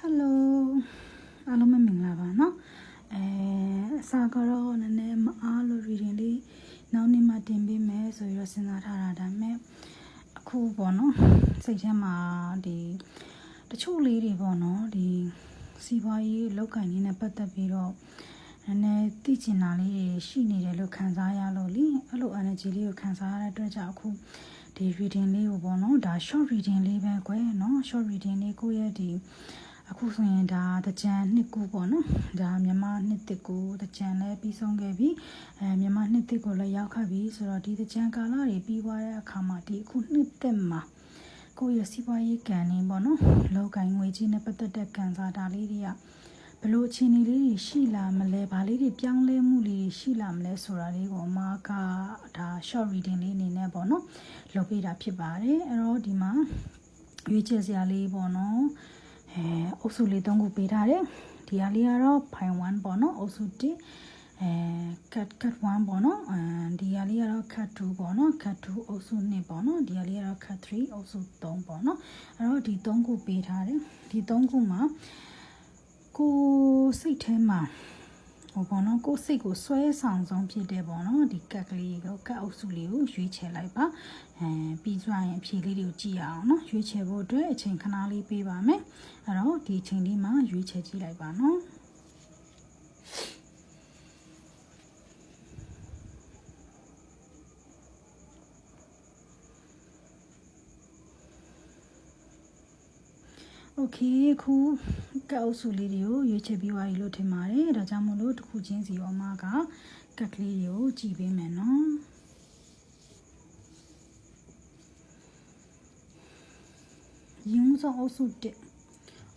ဟယ်လိုအားလုံးပဲမင်္ဂလာပါเนาะအဲအစာကတော့နည်းနည်းမအားလို့ reading လေးနောက်နေ့မှတင်ပေးမယ်ဆိုပြီးတော့စဉ်းစားထားတာဒါပေမဲ့အခုပေါ့နော်စိတ်ထဲမှာဒီတချို့လေးတွေပေါ့နော်ဒီစီးပွားရေးလောက်ကင်လေးနဲ့ပတ်သက်ပြီးတော့နည်းနည်းသိချင်တာလေးတွေရှိနေတယ်လို့ခံစားရလို့လीအဲ့လို energy လေးကိုခံစားရတဲ့အတွက်ကြောင့်အခု ဒီ reading လေးကိုပေါ့နော်ဒါ short reading လေးပဲကွယ်နော် short reading လေးကိုရဲ့ဒီအခုဆိုရင်ဒါတကြံနှစ်ကူပေါ့နော်ဒါမြန်မာနှစ်တစ်ကူတကြံလည်းပြီးဆုံးခဲ့ပြီအဲမြန်မာနှစ်တစ်ကိုလည်းရောက်ခတ်ပြီဆိုတော့ဒီတကြံကာလတွေပြီးသွားတဲ့အခါမှာဒီအခုနှစ်သက်မှာကိုယ့်ရဲ့စီးပွားရေးကံနေပေါ့နော်လောကိုင်းငွေကြီးနဲ့ပတ်သက်တဲ့ကံစားတာလေးတွေက လို့အခြေအနေလေးတွေရှိလာမလဲဘာလေးတွေပြောင်းလဲမှုလေးတွေရှိလာမလဲဆိုတာလေးကိုအမကဒါ short reading လေးအနေနဲ့ပေါ့နော်လုပ်ပေးတာဖြစ်ပါတယ်အဲ့တော့ဒီမှာရွေးချယ်စရာလေးပေါ့နော်အဲအုပ်စုလေး၃ခုပေးထားတယ်ဒီဟာလေးကတော့ file 1ပေါ့နော်အုပ်စု1အဲ cut cut 1ပေါ့နော်အဲဒီဟာလေးကတော့ cut 2ပေါ့နော် cut 2အုပ်စု2ပေါ့နော်ဒီဟာလေးကတော့ cut 3အုပ်စု3ပေါ့နော်အဲ့တော့ဒီ3ခုပေးထားတယ်ဒီ3ခုမှာ ကိုစိတ်ထဲမှာဟိုပေါ့နော်ကိုစိတ်ကိုဆွဲဆောင်ဆုံးဖြစ်တယ်ပေါ့နော်ဒီကက်ကလေးကိုကက်အုပ်စုလေးကိုရွေးချယ်လိုက်ပါအဲပြီးသွားရင်အဖြေလေးတွေကိုကြည့်အောင်နော်ရွေးချယ်ဖို့အတွက်အချိန်ခဏလေးပေးပါမယ်အဲ့တော့ဒီအချိန်လေးမှာရွေးချယ်ကြည့်လိုက်ပါနော် ကေခုကပ်အုပ်စုလေးတွေကိုရွေးချယ်ပြီးသွားပြီလို့ထင်ပါတယ်ဒါကြောင့်မို့လို့တစ်ခုချင်းစီရောမကကပ်ကလေးတွေကိုကြည့်ပေးမယ်နော်ရင်းစောအုပ်စုတက်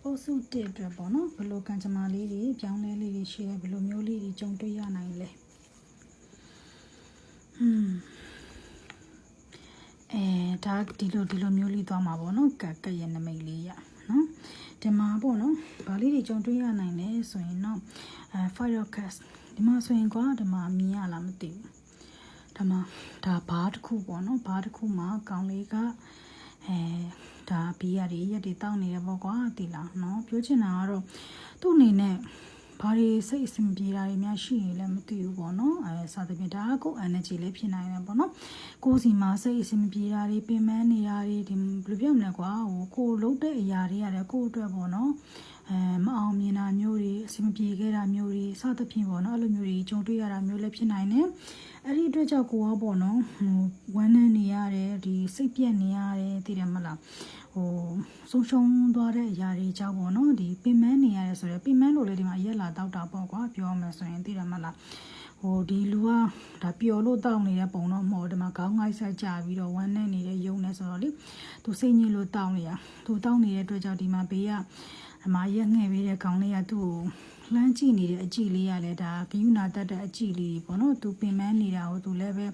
အုပ်စုတက်အတွက်ပေါ့နော်ဘလိုကံကြမ္မာလေးတွေပြောင်းလဲလေးတွေရှိရဘလိုမျိုးလေးတွေကြုံတွေ့ရနိုင်လဲဟွန်းအဲဒါဒီလိုဒီလိုမျိုးလေးသွားမှာပေါ့နော်ကကရဲ့နမိတ်လေးရ ဒီမှာပေါ့နော်ဗာလေးတွေကြုံတွေ့ရနိုင်လဲဆိုရင်တော့အဲ firecast ဒီမှာဆိုရင်ကွာဒီမှာမြင်ရလားမသိဘူးဒါမှဒါဘားတစ်ခုပေါ့နော်ဘားတစ်ခုမှာကောင်လေးကအဲဒါဘီးရတွေရက်တွေတောက်နေတယ်ပေါ့ကွာသိလားနော်ပြောချင်တာကတော့သူ့အနေနဲ့ ဘာတွေစိတ်အဆင်ပြေတာတွေများရှိရင်လည်းမသိဘူးပေါ့နော်အဲစသဖြင့်ဒါကကို energy လေးဖြစ်နိုင်တယ်ပေါ့နော်ကိုယ်စီမှာစိတ်အဆင်ပြေတာတွေပင်ပန်းနေတာတွေဒီဘယ်လိုပြောမလဲကွာဟိုကိုလုံးတဲ့အရာတွေရတယ်ကိုအတွက်ပေါ့နော်အဲမအောင်မြင်တာမျိုးတွေအဆင်မပြေခဲ့တာမျိုးတွေစသဖြင့်ပေါ့နော်အဲ့လိုမျိုးတွေကြုံတွေ့ရတာမျိုးလည်းဖြစ်နိုင်တယ် အဲ့ဒီအတွက်ကြောင့်ကိုကပေါ့နော်ဟိုဝမ်းနည်းနေရတယ်ဒီစိတ်ပြက်နေရတယ်သိတယ်မလားဟိုဆုံးရှုံးသွားတဲ့အရာတွေကြောင့်ပေါ့နော်ဒီပင်မနေရတယ်ဆိုတော့ပင်မလို့လေဒီမှာရက်လာတောက်တာပေါ့ကွာပြောမယ်ဆိုရင်သိတယ်မလားဟိုဒီလူကဒါပျော်လို့တောက်နေတဲ့ပုံတော့မဟုတ်ဒီမှာခေါင်းငိုက်ဆက်ကြပြီးတော့ဝမ်းနဲ့နေတဲ့ယုံနေဆိုတော့လေသူစိတ်ညစ်လို့တောက်နေတာသူတောက်နေတဲ့အတွက်ကြောင့်ဒီမှာဘေးကအမရက်ငှဲ့ပေးတဲ့ခေါင်းလေးကသူ့ကို လှမ်းကြည့်နေတဲ့အကြည့်လေးရလဲဒါဂယုနာတတ်တဲ့အကြည့်လေးပေါ့နော်သူပင်မနေတာကိုသူလည်းပဲ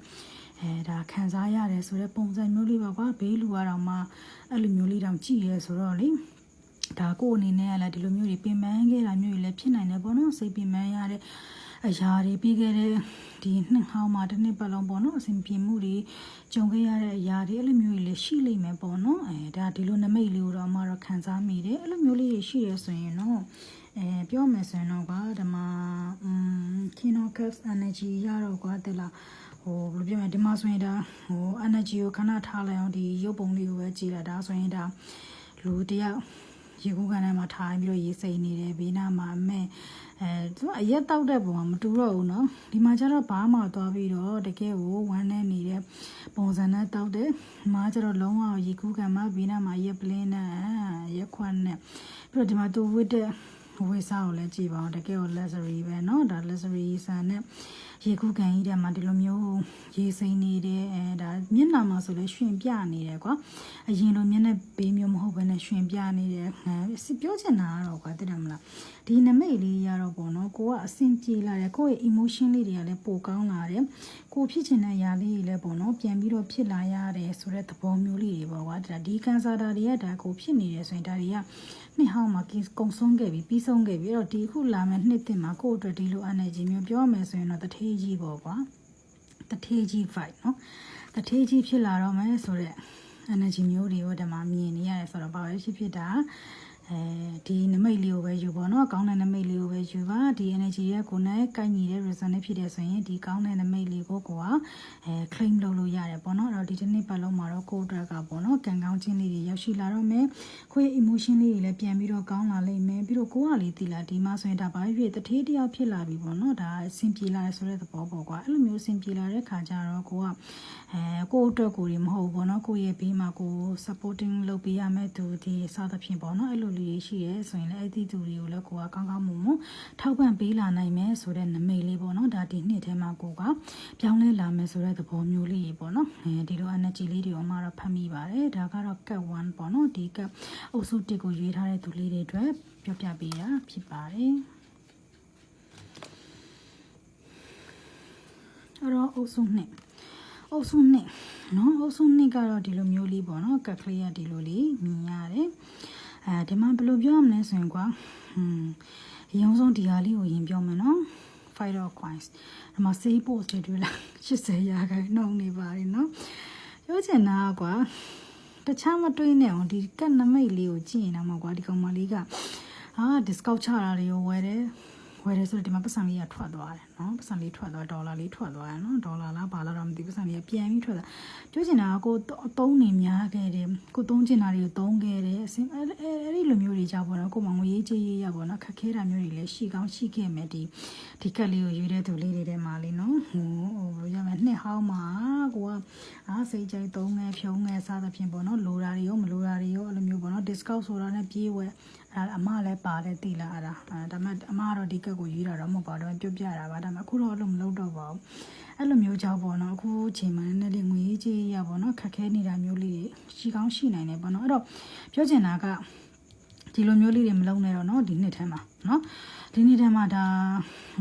အဲဒါခံစားရတယ်ဆိုတော့ပုံစံမျိုးလေးပါကွာဘေးလူကတော့မှအဲ့လိုမျိုးလေးတောင်ကြည့်ရဲဆိုတော့လေဒါကိုအနေနဲ့ကလည်းဒီလိုမျိုးတွေပင်ပန်းခဲ့တာမျိုးတွေလည်းဖြစ်နိုင်တယ်ပေါ့နော်စိတ်ပင်ပန်းရတဲ့အရာတွေပြီးခဲ့တဲ့ဒီနှစ်ဟောင်းမှာတစ်နှစ်ပတ်လုံးပေါ့နော်အစဉ်ပြေမှုတွေကြုံခဲ့ရတဲ့အရာတွေအဲ့လိုမျိုးတွေလည်းရှိလိမ့်မယ်ပေါ့နော်အဲဒါဒီလိုနမိတ်လေးကိုတော့အမတော့ခံစားမိတယ်အဲ့လိုမျိုးလေးတွေရှိရဆိုရင်တော့ အဲပြောမယ်ဆိုရင်တော့ကွာဒီမှာอืม Kino Caps Energy ရတော့ကွာတဲ့လားဟိုဘယ်လိုပြောမလဲဒီမှာဆိုရင်ဒါဟို energy ကိုခဏထားလိုက်အောင်ဒီရုပ်ပုံလေးကိုပဲကြည့်လိုက်ဒါဆိုရင်ဒါလူတယောက်ရေကူးကန်ထဲမှာထားပြီးတော့ရေးစိတ်နေတယ်ဘေးနားမှာအမဲအဲသူကအရက်တောက်တဲ့ပုံကမတူတော့ဘူးเนาะဒီမှာကျတော့ဘာမှသွားပြီးတော့တကယ်ကိုဝမ်းနေနေတဲ့ပုံစံနဲ့တောက်တယ်ဒီမှာကျတော့လုံးဝရေကူးကန်မှာဘေးနားမှာရက်ပလင်းနဲ့ရက်ခွက်နဲ့ပြီးတော့ဒီမှာသူဝစ်တဲ့ ဝေးစားကိုလည်းကြည့်ပါအောင်တကယ်ကို luxury ပဲเนาะဒါ luxury ဆန်နဲ့ရေကူးကန်ကြီးတဲ့မှာဒီလိုမျိုးရေစိမ်းနေတယ်အဲဒါမျက်နှာမှာဆိုလဲရှင်ပြနေတယ်ကွာအရင်လိုမျက်နှာပေးမျိုးမဟုတ်ဘဲနဲ့ရှင်ပြနေတယ်အဲပြောချင်တာကတော့ကွာသိတယ်မလားဒီနမိတ်လေးရတော့ပေါ့နော်ကိုကအဆင်ပြေလာတယ်ကိုယ့်ရဲ့ emotion လေးတွေကလည်းပိုကောင်းလာတယ်ကိုဖြစ်ချင်တဲ့အရာလေးတွေလည်းပေါ့နော်ပြန်ပြီးတော့ဖြစ်လာရတယ်ဆိုတဲ့သဘောမျိုးလေးတွေပေါ့ကွာဒါဒီကန်ဆာတာတွေကဒါကိုဖြစ်နေတယ်ဆိုရင်ဒါတွေက နှစ်ဟောင်းမှာကုံဆုံးခဲ့ပြီပြီးဆုံးခဲ့ပြီအဲ့တော့ဒီခုလာမယ့်နှစ်တင်မှာကိုယ့်အတွက်ဒီလို energy မျိုးပြောမယ်ဆိုရင်တော့တထေးကြီးပေါ့ကွာတထေးကြီး fight နော်တထေးကြီးဖြစ်လာတော့မယ်ဆိုတော့ energy မျိုးတွေကိုဒီမှာမြင်နေရတယ်ဆိုတော့ဘာပဲဖြစ်ဖြစ်ဒါ အဲဒီနမိတ်လေးကိုပဲယူပါတော့ကောင်းတဲ့နမိတ်လေးကိုပဲယူပါဒီ energy ရဲ့ကိုယ်နဲ့ကိုက်ညီတဲ့ resonate ဖြစ်တဲ့ဆိုရင်ဒီကောင်းတဲ့နမိတ်လေးကိုကိုကအဲ claim လုပ်လို့ရတယ်ပေါ့နော်အဲ့တော့ဒီတစ်နေ့ပတ်လုံးမှာတော့ကိုယ့်အတွက်ကပေါ့နော်ကံကောင်းခြင်းလေးတွေရောက်ရှိလာတော့မယ်ကိုယ့်ရဲ့ emotion လေးတွေလည်းပြန်ပြီးတော့ကောင်းလာလိမ့်မယ်ပြီးတော့ကိုယ်ကလေးတည်လာဒီမှာဆိုရင်ဒါဘာဖြစ်ဖြစ်တထေးတယောက်ဖြစ်လာပြီပေါ့နော်ဒါအဆင်ပြေလာတယ်ဆိုတဲ့သဘောပေါ့ကွာအဲ့လိုမျိုးအဆင်ပြေလာတဲ့ခါကျတော့ကိုကအဲကိုယ့်အတွက်ကိုယ်တွေမဟုတ်ဘူးပေါ့နော်ကိုယ့်ရဲ့ဘေးမှာကို supporting လုပ်ပေးရမယ့်သူဒီစသဖြင့်ပေါ့နော်အဲ့လိုလေးရှိရဲဆိုရင်လည်းအဲ့ဒီသူတွေကိုလည်းကိုကကောင်းကောင်းမွန်မွန်ထောက်ပံ့ပေးလာနိုင်မယ်ဆိုတဲ့နမိတ်လေးပေါ့နော်ဒါဒီနှစ်ထဲမှာကိုကပြောင်းလဲလာမယ်ဆိုတဲ့သဘောမျိုးလေးပေါ့နော်အဲဒီလို energy လေးတွေအမှတော့ဖတ်မိပါတယ်ဒါကတော့ cat 1ပေါ့နော်ဒီ cat အုပ်စုတစ်ကိုရွေးထားတဲ့သူလေးတွေအတွက်ပြောပြပေးတာဖြစ်ပါတယ်အဲ့တော့အုပ်စုနှစ်အုပ်စုနှစ်နော်အုပ်စုနှစ်ကတော့ဒီလိုမျိုးလေးပေါ့နော်ကက်ကလေးကဒီလိုလေးမြင်ရတယ် အဲဒီမှာဘယ်လိုပြောရမလဲဆိုရင်ကွာဟွန်းရုံးဆုံးဒီဟာလေးကိုရင်ပြောမယ်နော် fight of coins ဒီမှာ save post တွေတွေ့လား80ရာခိုင်နှုန်းနေပါတယ်နော်ပြောချင်တာကွာတခြားမတွေးနဲ့အောင်ဒီကတ်နမိတ်လေးကိုကြည့်ရင်တော့ကွာဒီကောင်မလေးကအာ discount ချတာလေးကိုဝယ်တယ် ဝယ်တယ်ဆိုတော့ဒီမှာပတ်စံလေးကထွက်သွားတယ်နော်ပတ်စံလေးထွက်သွားဒေါ်လာလေးထွက်သွားတယ်နော်ဒေါ်လာလားဘာလားတော့မသိပတ်စံလေးကပြန်ပြီးထွက်သွားပြောချင်တာကကိုအသုံးနေများခဲ့တယ်ကိုသုံးချင်တာတွေကိုသုံးခဲ့တယ်အစအဲ့အဲ့ဒီလိုမျိုးတွေကြောက်ပေါ့နော်ကိုမငွေရေးကြေးရေးရပေါ့နော်ခက်ခဲတာမျိုးတွေလည်းရှိကောင်းရှိခဲ့မယ်ဒီဒီကက်လေးကိုရွေးတဲ့သူလေးတွေထဲမှာလေနော်ဟိုဟိုရမယ်နှစ်ဟောင်းမှာကိုကအားစိတ်ကြိုက်သုံးငယ်ဖြုံးငယ်စားသဖြင့်ပေါ့နော်လိုတာတွေရောမလိုတာတွေရောအဲ့လိုမျိုးပေါ့နော် discount ဆိုတာနဲ့ပြေးဝဲ အဲ့အမလည်းပါတယ်တိလာအဲ့ဒါအဲဒါမှအမကတော့ဒီကက်ကိုရွေးတာတော့မဟုတ်ပါဘူးပြုတ်ပြတာပါဒါမှအခုတော့အဲ့လိုမလုပ်တော့ပါဘူးအဲ့လိုမျိုးကြောင့်ပေါ့နော်အခုချိန်မှာနည်းနည်းလေးငွေကြီးရပေါ့နော်ခက်ခဲနေတာမျိုးလေးတွေရှိကောင်းရှိနိုင်တယ်ပေါ့နော်အဲ့တော့ပြောချင်တာက ဒီလိုမျိုးလေးတွေမလုံးနဲ့တော့เนาะဒီနှစ်ထဲမှာเนาะဒီနေ့တည်းမှာဒါ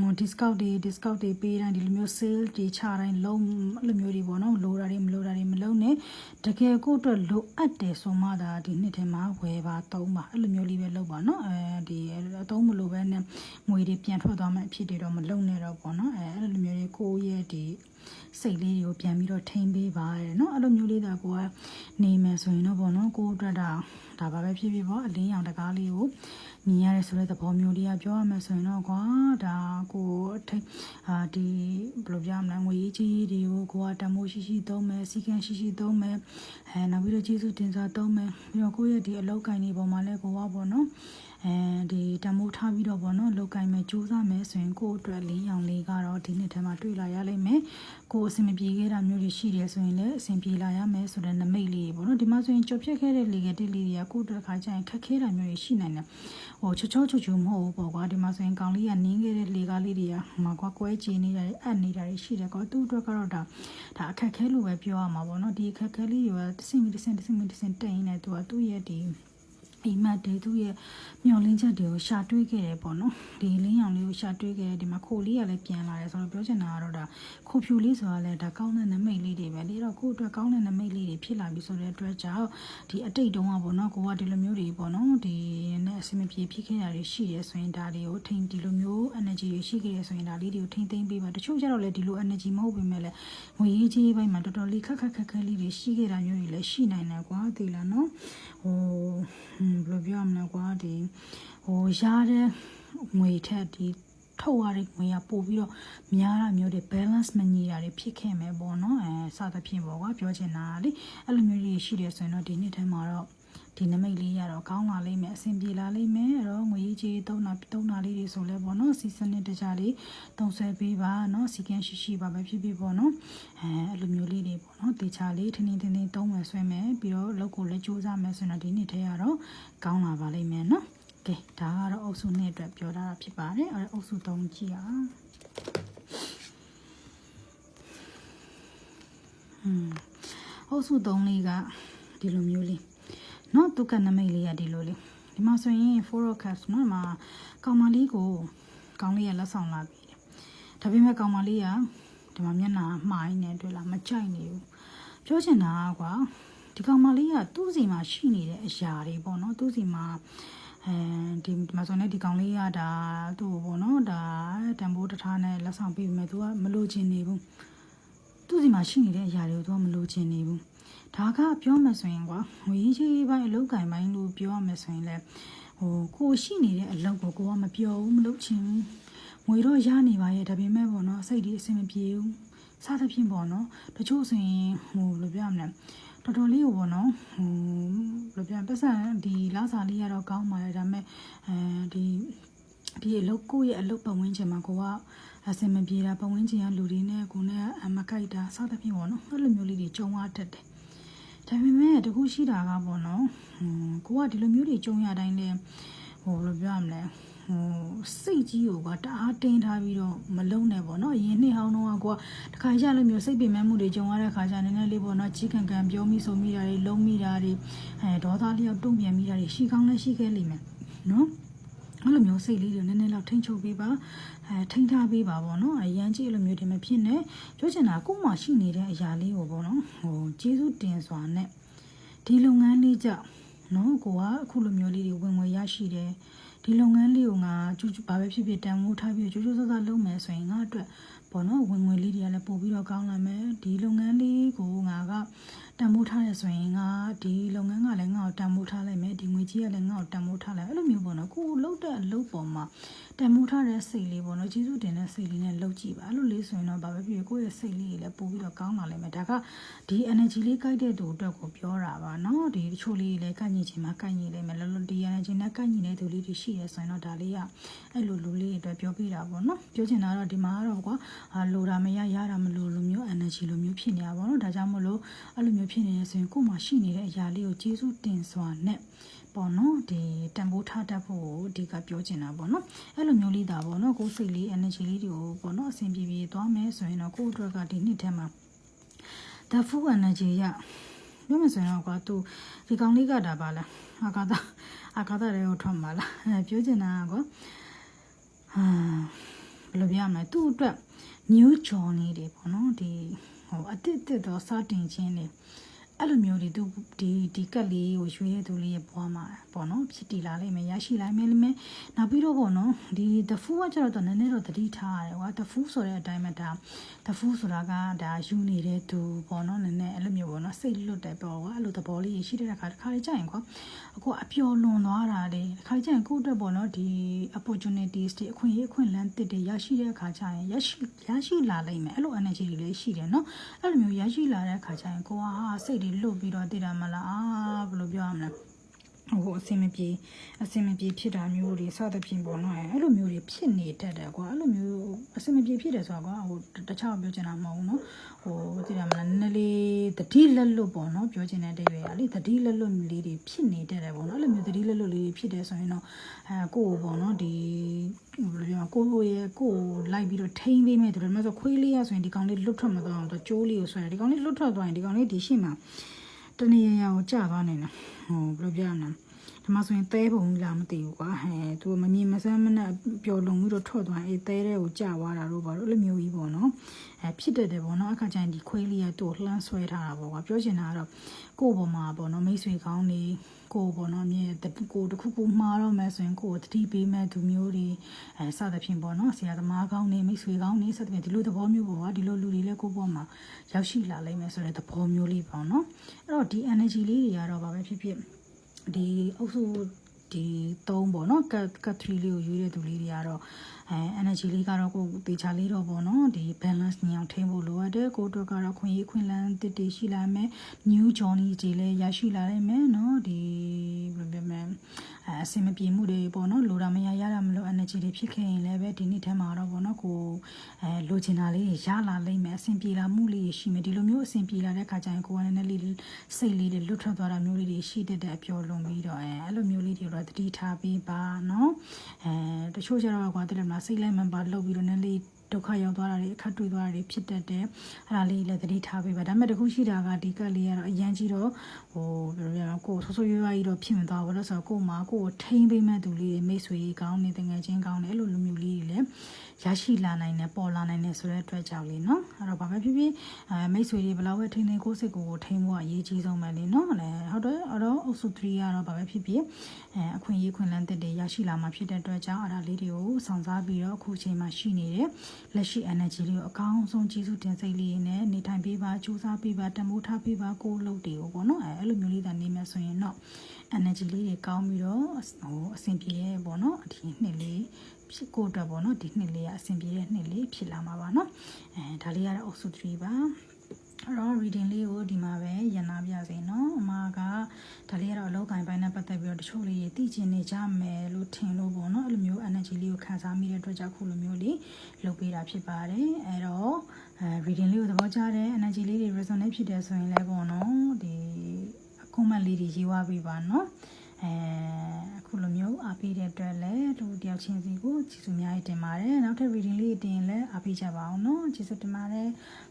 ဟို discount တွေ discount တွေပေးတိုင်းဒီလိုမျိုး sale တွေချတိုင်းလုံးအဲ့လိုမျိုးတွေပေါ့နော်လိုတာတွေမလိုတာတွေမလုံးနဲ့တကယ်ကိုအတွက်လိုအပ်တယ်ဆိုမှဒါဒီနှစ်ထဲမှာဝယ်ပါသုံးပါအဲ့လိုမျိုးလေးပဲလုပ်ပါနော်အဲဒီအသုံးမလိုပဲနဲ့ငွေတွေပြန်ထွက်သွားမှအဖြစ်တွေတော့မလုံနဲ့တော့ပေါ့နော်အဲအဲ့လိုမျိုးလေး လို ကိုရဲ့ဒီစိတ်လေးတွေကိုပြန်ပြီးတော့ထိန်းပေးပါရယ်เนาะအဲ့လိုမျိုးလေးဒါကိုကနေမယ်ဆိုရင်တော့ပေါ့နော်ကိုအတွက်ဒါဒါပါပဲဖြစ်ဖြစ်ပေါ့အလင်းရောင်တကားလေးကိုမြင်ရတဲ့ဆိုတဲ့သဘောမျိုးလေးကပြောရမယ်ဆိုရင်တော့ကွာဒါကိုအထိတ်အာဒီဘယ်လိုပြောမလဲငွေကြီးတွေကိုကိုကတမိုးရှိရှိသုံးမယ်စီကံရှိရှိသုံးမယ်အဲနောက်ပြီးတော့ကျေးဇူးတင်စားသုံးမယ်ပြီးတော့ကိုယ့်ရဲ့ဒီအလောက်ကိုင်းတွေပေါ်မှာလဲကိုကပေါ့နော် အဲဒီတမိုးထားပြီးတော့ပေါ့နော်လောက်ကင်မဲ့စူးစမ်းမယ်ဆိုရင်ကိုယ့်အတွက်လေးရောင်လေးကတော့ဒီနှစ်ထဲမှာတွေ့လာရလိမ့်မယ်ကိုယ်အဆင်မပြေခဲ့တာမျိုးတွေရှိတယ်ဆိုရင်လည်းအဆင်ပြေလာရမယ်ဆိုတဲ့နမိတ်လေးပေါ့နော်ဒီမှာဆိုရင်ကြော်ဖြတ်ခဲ့တဲ့လေကတိလေးတွေကကိုယ့်အတွက်ခါကျရင်ခက်ခဲတာမျိုးတွေရှိနိုင်တယ်ဟိုချောချောချူချူမဟုတ်ဘူးပေါ့ကွာဒီမှာဆိုရင်ကောင်လေးကနင်းခဲ့တဲ့လေကားလေးတွေကဟိုမှာကွာကွဲကြည်နေတာတွေအပ်နေတာတွေရှိတယ်ကွာသူ့အတွက်ကတော့ဒါဒါအခက်ခဲလို့ပဲပြောရမှာပေါ့နော်ဒီအခက်ခဲလေးတွေကတစ်စင်တစ်စင်တစ်စင်တစ်စင်တက်ရင်းနဲ့သူကသူ့ရဲ့ဒီ အိမ်မက်တွေသူ့ရဲ့မျောလင်းချက်တွေကိုရှာတွေးခဲ့တယ်ပေါ့နော်ဒီလင်းရောင်လေးကိုရှာတွေးခဲ့တယ်ဒီမှာခိုလေးကလည်းပြန်လာတယ်ဆိုတော့ပြောချင်တာကတော့ဒါခိုဖြူလေးဆိုတာလည်းဒါကောင်းတဲ့နမိတ်လေးတွေပဲလေတော့ကိုယ့်အတွက်ကောင်းတဲ့နမိတ်လေးတွေဖြစ်လာပြီဆိုတဲ့အတွက်ကြောင့်ဒီအတိတ်တုန်းကပေါ့နော်ကိုကဒီလိုမျိုးတွေပေါ့နော်ဒီနဲ့အဆင်မပြေဖြစ်ခဲ့တာတွေရှိရဲဆိုရင်ဒါတွေကိုထိန်ဒီလိုမျိုး energy တွေရှိခဲ့ရဆိုရင်ဒါလေးတွေကိုထိန်သိမ်းပေးပါတချို့ကျတော့လည်းဒီလို energy မဟုတ်ပေမဲ့လည်းငွေရေးကြီးပိုင်းမှာတော်တော်လေးခက်ခက်ခက်ခက်လေးတွေရှိခဲ့တာမျိုးတွေလည်းရှိနိုင်တယ်ကွာသိလားနော် ဟိုဘယ်လိုပြောရမလဲကွာဒီဟိုရတဲ့ငွေထက်ဒီထုတ်ရတဲ့ငွေကပို့ပြီးတော့များတာမျိုးတွေ balance မညီတာတွေဖြစ်ခဲ့မယ်ပေါ့နော်အဲစသဖြင့်ပေါ့ကွာပြောချင်တာလေအဲ့လိုမျိုးတွေရှိတယ်ဆိုရင်တော့ဒီနေ့ထဲမှာတော့ ဒီနမိတ်လေးရတော့ကောင်းလာလိမ့်မယ်အဆင်ပြေလာလိမ့်မယ်အဲ့တော့ငွေကြီးကြီးသုံးတာသုံးတာလေးတွေဆိုလဲပေါ့နော်စီစနစ်တကြလေးသုံးဆွဲပေးပါနော်စီကန်းရှိရှိပါပဲဖြစ်ဖြစ်ပေါ့နော်အဲအဲ့လိုမျိုးလေးတွေပေါ့နော်တေချာလေးထင်းထင်းထင်းထင်းသုံးမယ်ဆွဲမယ်ပြီးတော့လောက်ကိုလည်းစူးစမ်းမယ်ဆိုတော့ဒီနေ့ထဲရတော့ကောင်းလာပါလိမ့်မယ်နော်ကဲဒါကတော့အုပ်စုနှစ်အတွက်ပြောထားတာဖြစ်ပါတယ်အဲ့အုပ်စုသုံးကြည့်အောင်ဟွန်းအုပ်စုသုံးလေးကဒီလိုမျိုးလေး နော်သူကနမိတ်လေးကဒီလိုလေးဒီမှာဆိုရင် forecast နော်ဒီမှာကောင်မလေးကိုကောင်လေးရလက်ဆောင်လာပြီတယ်ဒါပေမဲ့ကောင်မလေးကဒီမှာမျက်နှာမှားနေတွေ့လားမကြိုက်နေဘူးပြောချင်တာကွာဒီကောင်မလေးကသူ့စီမှာရှိနေတဲ့အရာတွေပေါ့နော်သူ့စီမှာအဲဒီဒီမှာဆိုနေဒီကောင်လေးကဒါသူ့ပေါ့နော်ဒါတန်ဖိုးတထားနဲ့လက်ဆောင်ပေးပေမဲ့သူကမလိုချင်နေဘူး သူ့စီမှာရှိနေတဲ့အရာတွေကိုသူကမလိုချင်နေဘူးဒါကပြောမှဆိုရင်ကွာငွေကြီးပိုင်းအလုပ်ကင်ပိုင်းလို့ပြောရမယ်ဆိုရင်လည်းဟဟိုကိုရှိနေတဲ့အလုပ်ကိုကိုကမပြောဘူးမလုပ်ချင်ဘူးငွေတော့ရနေပါရဲ့ဒါပေမဲ့ပေါ့နော်စိတ်ဒီအဆင်မပြေဘူးစသဖြင့်ပေါ့နော်တချို့ဆိုရင်ဟိုဘယ်လိုပြောရမလဲတော်တော်လေးကိုပေါ့နော်ဟိုဘယ်လိုပြောပတ်စံဒီလာစာလေးရတော့ကောင်းပါရဲ့ဒါပေမဲ့အဲဒီ ဒီအလုပ်ကိုရဲ့အလုပ်ပတ်ဝန်းကျင်မှာကိုကအဆင်မပြေတာပတ်ဝန်းကျင်ကလူတွေနဲ့ကိုနဲ့အမကိုက်တာစသဖြင့်ပေါ့နော်အဲ့လိုမျိုးလေးတွေကြုံရတတ်တယ်ဒါပေမဲ့တခုရှိတာကပေါ့နော်ဟိုကိုကဒီလိုမျိုးတွေကြုံရတိုင်းလဲဟိုဘယ်လိုပြောရမလဲဟိုစိတ်ကြီးကိုကတအားတင်းထားပြီးတော့မလုံးနဲ့ပေါ့နော်အရင်နှစ်ဟောင်းတော့ကကိုကတခါကျလိုမျိုးစိတ်ပင်ပန်းမှုတွေကြုံရတဲ့ခါကျနည်းနည်းလေးပေါ့နော်ကြီးကန်ကန်ပြောမိဆိုမိတာတွေလုံးမိတာတွေအဲဒေါသလျောက်တုံ့ပြန်မိတာတွေရှိကောင်းလဲရှိခဲ့လိမ့်မယ်နော် အဲ့လိုမျိုးစိတ်လေးတွေနည်းနည်းလောက်ထိန်းချုပ်ပေးပါအဲထိန်းထားပေးပါပေါ့နော်အရန်ကြီးအဲ့လိုမျိုးတွေမဖြစ်နဲ့ပြောချင်တာကို့မှာရှိနေတဲ့အရာလေးကိုပေါ့နော်ဟိုကျေးဇူးတင်စွာနဲ့ဒီလုပ်ငန်းလေးကြောင့်နော်ကိုကအခုလိုမျိုးလေးတွေဝင်ငွေရရှိတယ်ဒီလုပ်ငန်းလေးကိုငါကျူးဘာပဲဖြစ်ဖြစ်တန်ဖိုးထားပြီးကျူးကျူးဆဆလုပ်မယ်ဆိုရင်ငါအတွက်ပေါ့နော်ဝင်ငွေလေးတွေကလည်းပို့ပြီးတော့ကောင်းလာမယ်ဒီလုပ်ငန်းလေးကိုငါကတန်ဖိုးထားရဆိုရင်ငါဒီလုပ်ငန်းကလည်းငါ့ကိုတန်ဖိုးထားလိုက်မယ်ဒီငွေကြီးကလည်းငါ့ကိုတန်ဖိုးထားလိုက်အဲ့လိုမျိုးပေါ့နော်ကို လှုပ်တဲ့အလုပ်ပေါ်မှာတန်ဖိုးထားတဲ့စိတ်လေးပေါ့နော်ကျေးဇူးတင်တဲ့စိတ်လေးနဲ့လှုပ်ကြည့်ပါအဲ့လိုလေးဆိုရင်တော့ဘာပဲဖြစ်ဖြစ်ကိုယ့်ရဲ့စိတ်လေးတွေလည်းပို့ပြီးတော့ကောင်းလာလိမ့်မယ်ဒါကဒီ energy လေးကိုက်တဲ့သူအတွက်ကိုပြောတာပါနော်ဒီတချို့လေးတွေလည်းကိုက်ညီချင်မှကိုက်ညီလိမ့်မယ်လောလောဒီ energy နဲ့ကိုက်ညီတဲ့သူလေးတွေရှိရဆိုရင်တော့ဒါလေးကအဲ့လိုလူလေးတွေအတွက်ပြောပြတာပေါ့နော်ပြောချင်တာကတော့ဒီမှာကတော့ကွာအာလိုတာမရရတာမလိုလိုမျိုး energy လိုမျိုးဖြစ်နေတာပေါ့နော်ဒါကြောင့်မို့လို့အဲ့လိုမျိုးဖြစ်နေရဆိုရင်ကိုယ်မှာရှိနေတဲ့အရာလေးကိုကျေးဇူးတင်စွာနဲ့ ပေါ့နော်ဒီတန်ဖိုးထားတတ်ဖို့ကိုဒီကပြောချင်တာပေါ့နော်အဲ့လိုမျိုးလေးဒါပေါ့နော်ကိုယ်စိတ်လေး energy လေးတွေကိုပေါ့နော်အဆင်ပြေပြေသွားမယ်ဆိုရင်တော့ကိုယ့်အတွက်ကဒီနှစ်ထဲမှာ the full energy ရပြောမစင်တော့ကွာသူဒီကောင်လေးကဒါပါလားအာကာသအာကာသတွေကိုထွက်မှာလားအဲပြောချင်တာကွာဟာဘယ်လိုပြောရမလဲသူ့အတွက် new journey တွေပေါ့နော်ဒီဟိုအတစ်တစ်တော့စတင်ခြင်းတွေ အဲ့လိုမျိုးတွေသူဒီဒီကက်လေးကိုရွေးတဲ့သူလေးရဲ့ဘွားမှာပေါ့နော်ဖြစ်တည်လာလိမ့်မယ်ရရှိလိုက်မယ်လိမ့်မယ်နောက်ပြီးတော့ပေါ့နော်ဒီ the food ကကျတော့နည်းနည်းတော့တတိထားရတယ်ကွာ the food ဆိုတဲ့အတိုင်းမှာဒါ the food ဆိုတာကဒါယူနေတဲ့သူပေါ့နော်နည်းနည်းအဲ့လိုမျိုးပေါ့နော်စိတ်လွတ်တယ်ပေါ့ကွာအဲ့လိုသဘောလေးရှိတဲ့ခါတစ်ခါလေးကြာရင်ကွာအခုအပျော်လွန်သွားတာလေတစ်ခါလေးကြာရင်ကိုယ့်အတွက်ပေါ့နော်ဒီ opportunities တွေအခွင့်အရေးအခွင့်အလမ်းတစ်တွေရရှိတဲ့အခါကျရင်ရရှိရရှိလာလိမ့်မယ်အဲ့လို energy တွေလည်းရှိတယ်နော်အဲ့လိုမျိုးရရှိလာတဲ့အခါကျရင်ကိုကဟာစိတ်တွေလွတ်ပြီးတော့တည်တာမလားအာဘယ်လိုပြောရမလဲ ဟိုအစင်မပြေအစင်မပြေဖြစ်တာမျိုးတွေစသဖြင့်ပေါ့နော်အဲ့လိုမျိုးတွေဖြစ်နေတတ်တယ်ကွာအဲ့လိုမျိုးအစင်မပြေဖြစ်တယ်ဆိုတာကွာဟိုတခြားပြောချင်တာမဟုတ်ဘူးနော်ဟိုသိတယ်မလားနည်းနည်းလေးတတိလက်လွတ်ပေါ့နော်ပြောချင်တဲ့အတိတ်ပဲလေတတိလက်လွတ်လေးတွေဖြစ်နေတတ်တယ်ပေါ့နော်အဲ့လိုမျိုးတတိလက်လွတ်လေးတွေဖြစ်တယ်ဆိုရင်တော့အဲကိုယ့်ပေါ့နော်ဒီဘယ်လိုပြောကိုယ့်ရဲ့ကိုယ်လိုက်ပြီးတော့ထိန်းပေးမယ်တယ်ဒါမှဆိုခွေးလေးရဆိုရင်ဒီကောင်လေးလွတ်ထွက်မသွားအောင်တော့ကျိုးလေးကိုဆွဲတယ်ဒီကောင်လေးလွတ်ထွက်သွားရင်ဒီကောင်လေးဒီရှိမှာ တနေရရကိုကြာသွားနေတယ်ဟိုဘယ်လိုပြောရမလဲ ဒီမှာဆိုရင်သဲပုံကြီးလားမသိဘူးကွာဟဲသူမမြင်မစမ်းမနဲ့ပျော်လုံပြီးတော့ထွက်သွားအေးသဲတဲ့ကိုကြာသွားတာတော့ဘာလို့အဲ့လိုမျိုးကြီးပေါ့နော်အဲဖြစ်တတ်တယ်ပေါ့နော်အခါကျရင်ဒီခွေးလေးကသူ့လှမ်းဆွဲထားတာပေါ့ကွာပြောချင်တာကတော့ကိုယ့်ပေါ်မှာပေါ့နော်မိတ်ဆွေကောင်းနေကိုပေါ့နော်မြေကိုတခုခုမှားတော့မယ်ဆိုရင်ကိုကိုတတိပေးမဲ့သူမျိုးတွေအဲစသဖြင့်ပေါ့နော်ဆရာသမားကောင်းနေမိတ်ဆွေကောင်းနေစသဖြင့်ဒီလိုသဘောမျိုးပေါ့ကွာဒီလိုလူတွေလည်းကိုယ့်ပေါ်မှာရောက်ရှိလာလိမ့်မယ်ဆိုတဲ့သဘောမျိုးလေးပေါ့နော်အဲ့တော့ဒီ energy လေးတွေကတော့ဘာပဲဖြစ်ဖြစ် ဒီအုပ်စုဒီ3ပေါ့နော်ကတ်ကတ်3လေးကိုယူရတဲ့သူလေးတွေကတော့အဲ energy လေးကတော့ကိုတေချာလေးတော့ပေါ့နော်ဒီ balance ညောင်ထိန်းဖို့လိုအပ်တယ်ကိုတို့ကတော့ခွင့်ရခွင့်လန်းတစ်တည်ရှိလာမယ် new journey ကြီးလည်းရရှိလာနိုင်မယ်နော်ဒီဘယ်လိုပြောမလဲ အဲအစင်မပြေမှုတွေပေါ့နော်လိုတာမရရတာမလို့ energy တွေဖြစ်ခဲ့ရင်လည်းပဲဒီနေ့ထဲမှာတော့ပေါ့နော်ကိုအဲလိုချင်တာလေးရလာလိမ့်မယ်အစင်ပြေလာမှုလေးရှိမယ်ဒီလိုမျိုးအစင်ပြေလာတဲ့ခါကျရင်ကိုယ်ကလည်းနည်းနည်းလေးစိတ်လေးတွေလွတ်ထွက်သွားတာမျိုးလေးတွေရှိတတ်တဲ့အပျော်လွန်ပြီးတော့အဲအဲ့လိုမျိုးလေးတွေတော့တတိထားပေးပါနော်အဲတချို့ကျတော့ကွာတည်းမလားစိတ်လိုက်မှန်ပါလုပ်ပြီးတော့နည်းလေး ဒုက္ခရောက်သွားတာတွေအခက်တွေ့သွားတာတွေဖြစ်တတ်တယ်အဲ့ဒါလေးလည်းသတိထားပေးပါဒါပေမဲ့တခုရှိတာကဒီကလေးကတော့အရန်ကြီးတော့ဟိုဘယ်လိုပြောမလဲကိုဆိုးဆိုးရွားရွားကြီးတော့ဖြစ်မသွားဘူးလို့ဆိုတော့ကို့မှာကို့ကိုထိန်းပေးမဲ့သူလေးတွေမိတ်ဆွေကောင်းနေတငယ်ချင်းကောင်းနေအဲ့လိုလူမျိုးလေးတွေလည်းရရှိလာနိုင်တယ်ပေါ်လာနိုင်တယ်ဆိုတဲ့အတွက်ကြောင့်လေနော်အဲ့တော့ဘာပဲဖြစ်ဖြစ်အဲမိတ်ဆွေတွေဘယ်လောက်ပဲထိန်းသိမ်းကိုယ်စိတ်ကိုယ်ထိန်းဖို့အရေးကြီးဆုံးပဲလေနော်လည်းဟုတ်တယ် အုပ်စု3ကတော့ဘာပဲဖြစ်ဖြစ်အဲအခွင့်အရေးခွင့်လန်းသက်တွေရရှိလာမှာဖြစ်တဲ့အတွက်ကြောင့်အရာလေးတွေကိုဆောင်စားပြီးတော့အခုချိန်မှာရှိနေတဲ့လက်ရှိ energy လေးကိုအကောင်းဆုံးကျေးဇူးတင်စိတ်လေးနဲ့နေထိုင်ပေးပါကြိုးစားပေးပါတမိုးထားပေးပါကိုယ်လုပ်တွေကိုပေါ့နော်အဲအဲ့လိုမျိုးလေးသာနေမယ်ဆိုရင်တော့ energy လေးတွေကောင်းပြီးတော့ဟိုအဆင်ပြေရဲ့ပေါ့နော်ဒီနှစ်လေးဖြစ်ကိုအတွက်ပေါ့နော်ဒီနှစ်လေးကအဆင်ပြေတဲ့နှစ်လေးဖြစ်လာမှာပါနော်အဲဒါလေးကတော့အုပ်စု3ပါအဲ့တော့ reading လေးကိုဒီမှာပဲရန်နာပြစေနော် ပတ်သက်ပြီးတော့တချို့လေးသိချင်နေကြမယ်လို့ထင်လို့ပေါ့နော်အဲ့လိုမျိုး energy လေးကိုခံစားမိတဲ့အတွက်ကြောင့်ခုလိုမျိုးလေးလုပ်ပေးတာဖြစ်ပါတယ်အဲ့တော့အဲ reading လေးကိုသဘောကျတယ် energy လေးတွေ resonate ဖြစ်တယ်ဆိုရင်လည်းပေါ့နော်ဒီ comment လေးတွေရေးဝပေးပါနော်အဲအခုလိုမျိုးအားပေးတဲ့အတွက်လည်းတို့တယောက်ချင်းစီကိုကျေးဇူးများတင်ပါတယ်နောက်ထပ် reading လေးတင်လည်းအားပေးကြပါအောင်နော်ကျေးဇူးတင်ပါတယ်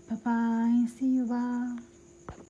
bye bye see you bye